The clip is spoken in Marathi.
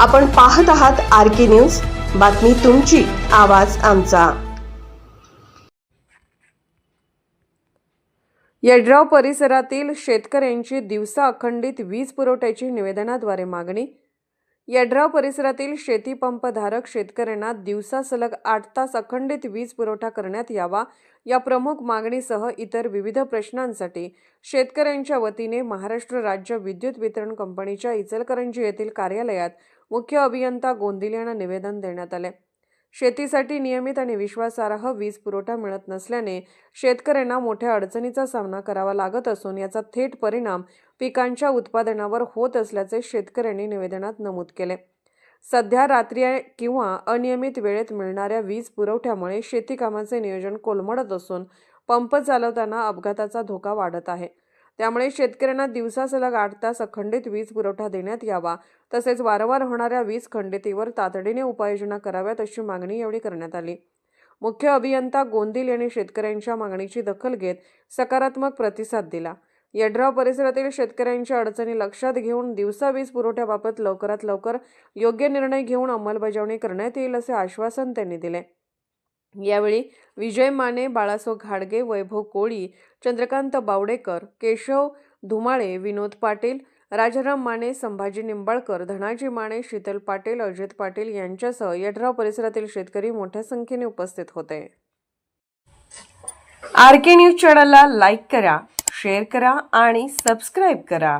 आपण पाहत आहात आर के न्यूज. बातमी तुमची आवाज आमचा. येड्राव परिसरातील शेतकऱ्यांची दिवसा अखंडित वीज पुरवठ्याची निवेदनाद्वारे मागणी यड्राव परिसरातील शेतीपंपधारक शेतकऱ्यांना दिवसा सलग आठ तास अखंडित वीज पुरवठा करण्यात यावा या प्रमुख मागणीसह इतर विविध प्रश्नांसाठी शेतकऱ्यांच्या वतीने महाराष्ट्र राज्य विद्युत वितरण कंपनीच्या इचलकरंजी येथील कार्यालयात मुख्य अभियंता गोंदिल यांना निवेदन देण्यात आले. शेतीसाठी नियमित आणि विश्वासार्ह वीज पुरवठा मिळत नसल्याने शेतकऱ्यांना मोठ्या अडचणीचा सामना करावा लागत असून याचा थेट परिणाम पिकांच्या उत्पादनावर होत असल्याचे शेतकऱ्यांनी निवेदनात नमूद केले. सध्या रात्री किंवा अनियमित वेळेत मिळणाऱ्या वीज पुरवठ्यामुळे शेतीकामाचे नियोजन कोलमडत असून पंप चालवताना अपघाताचा धोका वाढत आहे. त्यामुळे शेतकऱ्यांना दिवसा सलग आठ तास अखंडित वीज पुरवठा देण्यात यावा. तसेच वारंवार होणाऱ्या वीज खंडितीवर तातडीने उपाययोजना कराव्यात अशी मागणी यावेळी करण्यात आली. मुख्य अभियंता गोंदिल यांनी शेतकऱ्यांच्या मागणीची दखल घेत सकारात्मक प्रतिसाद दिला. यड्राव परिसरातील शेतकऱ्यांच्या अडचणी लक्षात घेऊन दिवसा वीज पुरवठ्याबाबत लवकरात लवकर योग्य निर्णय घेऊन अंमलबजावणी करण्यात येईल असे आश्वासन त्यांनी दिले. यावेळी विजय माने बाळासो घाडगे वैभव कोळी चंद्रकांत बावडेकर केशव धुमाळे विनोद पाटील राजाराम माने संभाजी निंबाळकर धनाजी माने शीतल पाटील अजित पाटील यांच्यासह यड्राव परिसरातील शेतकरी मोठ्या संख्येने उपस्थित होते. आर के न्यूज चॅनलला लाईक करा शेअर करा आणि सबस्क्राईब करा.